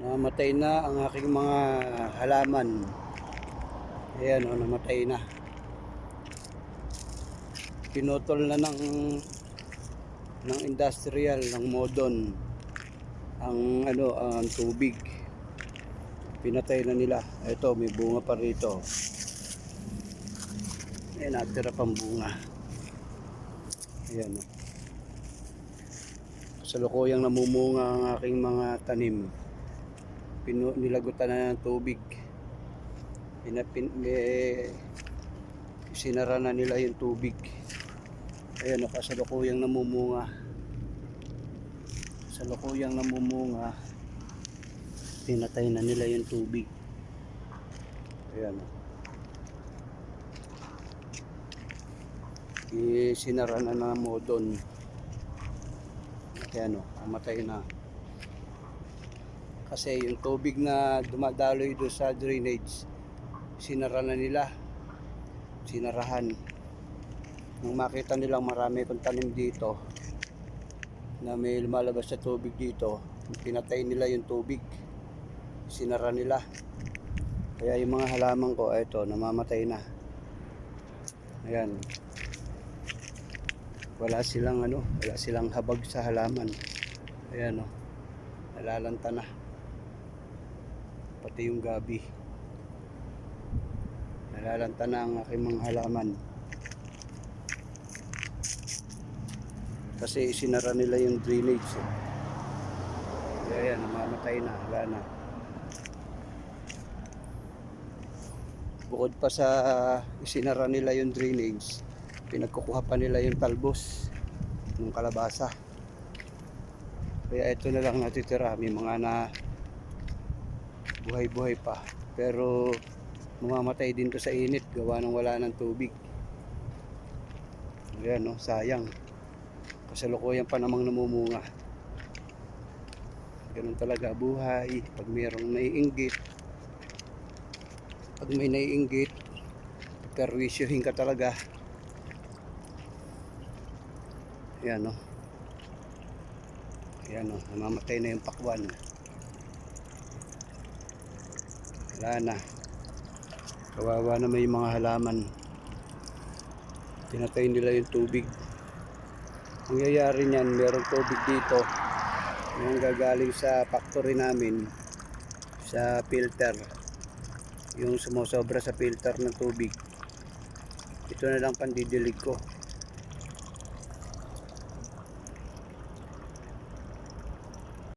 Namatay na ang aking mga halaman. Ayan o, namatay na. Pinutol na ng ng industrial, ng modon ang ano, ang tubig. Pinatay na nila. Ito, may bunga pa rito. Ayan, natira pang bunga. Ayan o. Kasalukuyang namumunga ang aking mga tanim. Pinu nilagutan na ng tubig. Pinapin, eh, sinara na nila yung tubig. Ayan o, kasalukuyang namumunga. Kasalukuyang namumunga. Pinatay na nila yung tubig. Ayan o. Isinara na na modon. Ayan o, namatay na. Kasi yung tubig na dumadaloy doon sa drainage, sinara na nila. Sinarahan. Nung makita nilang marami kong tanim dito, na may lumalabas sa tubig dito, pinatay nila yung tubig. Sinara nila. Kaya yung mga halaman ko, ito, namamatay na. Ayan. Wala silang ano, wala silang habag sa halaman. Ayan o. Nalalanta na. Pati yung gabi. Nalalanta na ang aking mga halaman. Kasi isinara nila yung drainage. Eh. Kaya yan, namamatay na. Wala na. Bukod pa sa isinara nila yung drainage, pinagkukuha pa nila yung talbos ng kalabasa. Kaya ito na lang natitira. May mga na buhay-buhay pa. Pero mamamatay din to sa init gawa ng wala ng tubig. Ayan no, sayang. Kasalukuyan pa namang namumunga. Ganun talaga buhay. Pag mayroong naiinggit, pag may naiinggit, perwisyohin ka talaga. Ayan no. Ayan no, namamatay na yung pakwan. Wala na. Kawawa na may mga halaman. Pinatay nila yung tubig. Ang yayari niyan, merong tubig dito. Yung gagaling sa factory namin sa filter. Yung sumusobra sa filter ng tubig. Ito na lang pandidilig ko.